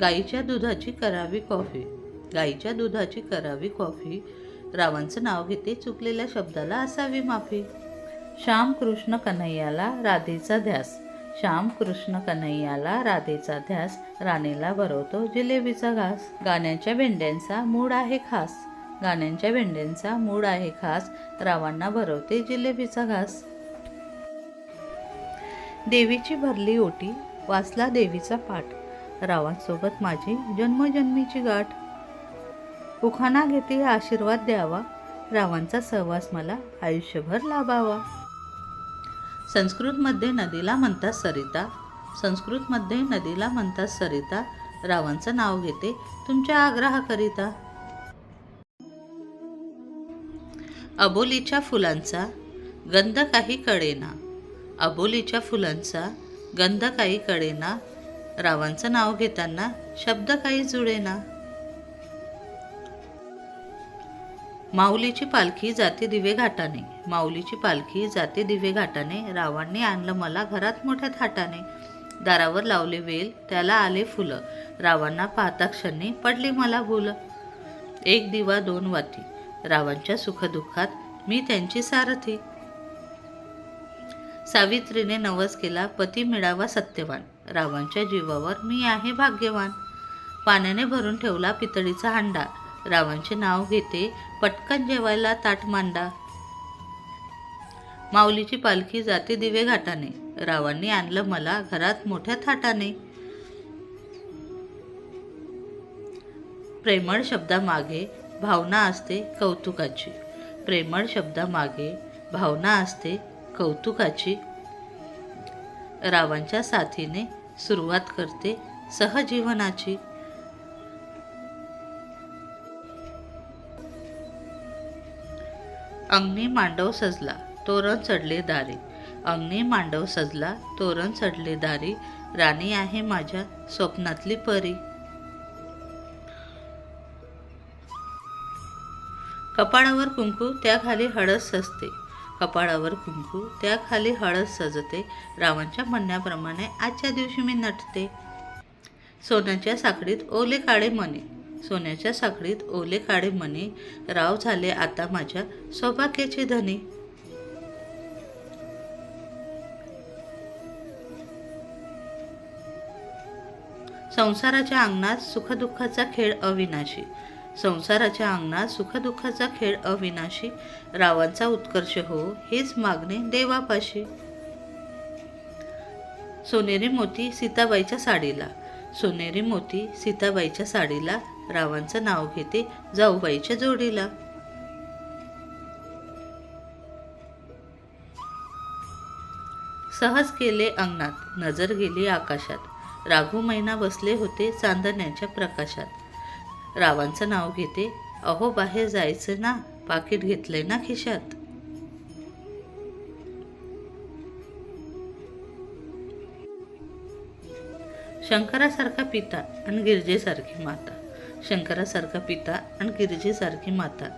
गाईच्या दुधाची करावी कॉफी. गाईच्या दुधाची करावी कॉफी. रावांचं नाव घेते चुकलेल्या शब्दाला असावी माफी. श्याम कृष्ण कन्हैयाला राधेचा ध्यास. श्याम कृष्ण कन्हैयाला राधेचा ध्यास. राणीला भरवतो जिलेबीचा घास. गाण्याच्या भेंड्यांचा मूड आहे खास. गाण्यांच्या भेंड्यांचा मूड आहे खास. रावांना भरवते जिलेबीचा घास. देवीची भरली ओटी. वाचला देवीचा पाठ. रावांसोबत माझी जन्मजन्मीची गाठ. उखाणा घेते आशीर्वाद द्यावा. रावांचा सहवास मला आयुष्यभर लाभावा. संस्कृतमध्ये नदीला म्हणतात सरिता. संस्कृतमध्ये नदीला म्हणतात सरिता. रावांचं नाव घेते तुमच्या आग्रहाकरिता. अबोलीच्या फुलांचा गंध काही कळेना. अबोलीच्या फुलांचा गंध काही कळेना. रावांचं नाव घेताना शब्द काही जुळेना. माऊलीची पालखी जाते दिवे घाटाने. माऊलीची पालखी जाते दिवे घाटाने. रावांनी आणलं मला घरात मोठ्या थाटाने. दारावर लावले वेल त्याला आले फुलं. रावांना पाहता क्षणी पडली मला भूल. एक दिवा दोन वाती. रावांच्या सुखदुःखात मी त्यांची सारथी. सावित्रीने नवस केला पती मिळावा सत्यवान. रावांच्या जीवावर मी आहे भाग्यवान. पाण्याने भरून ठेवला पितळीचा हांडा. रावांचे नाव घेते पटकन जेवायला ताट मांडा. माऊलीची पालखी जाते दिवे घाटाने. रावांनी आणलं मला घरात मोठ्या थाटाने. प्रेमळ शब्दामागे भावना असते कौतुकाची. प्रेमळ शब्दामागे भावना असते कौतुकाची रावांच्या साथीने सुरुवात करते सहजीवनाची. अंगणी मांडव सजला तोरण चढले दारी. अंगणी मांडव सजला तोरण चढले दारी. राणी आहे माझ्या स्वप्नातली परी. कपाळावर कुंकू त्याखाली हळद सजते. कपाळावर कुंकू त्याखाली हळद सजते. रावांच्या म्हणण्याप्रमाणे आजच्या दिवशी मी नटते. सोन्याच्या साखळीत ओले काळे मने. सोन्याच्या साखळीत ओले काळे मने. राव झाले आता माझ्या सौभाग्याचे धनी. संसाराच्या अंगणात सुखदुःखाचा खेळ अविनाशी. संसाराच्या अंगणात सुखदुःखाचा खेळ अविनाशी रावांचा उत्कर्ष हो हेच मागणे देवापाशी. सोनेरी मोती सीताबाईच्या साडीला. सोनेरी मोती सीताबाईच्या साडीला रावांचं नाव घेते जाऊबाईच्या जोडीला. सहज केले अंगणात नजर गेली आकाशात. राघू मैना बसले होते चांदण्याच्या प्रकाशात. रावांचं नाव घेते. अहो बाहेर जायचं ना? पाकिट घेतलंय ना खिशात? शंकरासारखा पिता आणि गिरजेसारखी माता. शंकरासारखा पिता आणि गिरजेसारखी माता.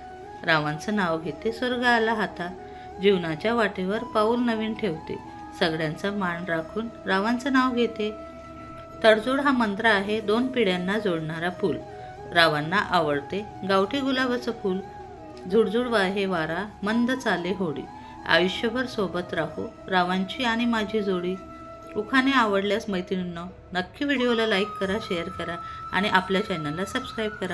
रावांचं नाव घेते स्वर्ग आला हाता. जीवनाच्या वाटेवर पाऊल नवीन ठेवते. सगळ्यांचा मान राखून रावांचं नाव घेते. तडजोड हा मंत्र आहे दोन पिढ्यांना जोडणारा पूल. रावांना आवडते. गावठी गुलाबाचं फूल झुडझुड वाहे वारा मंद चाले होडी. आयुष्यभर सोबत राहू रावांची आणि माझी जोडी. उखाने आवडल्यास मैत्रिणींनो नक्की व्हिडिओला लाईक करा शेअर करा आणि आपल्या चॅनलला सबस्क्राईब करा.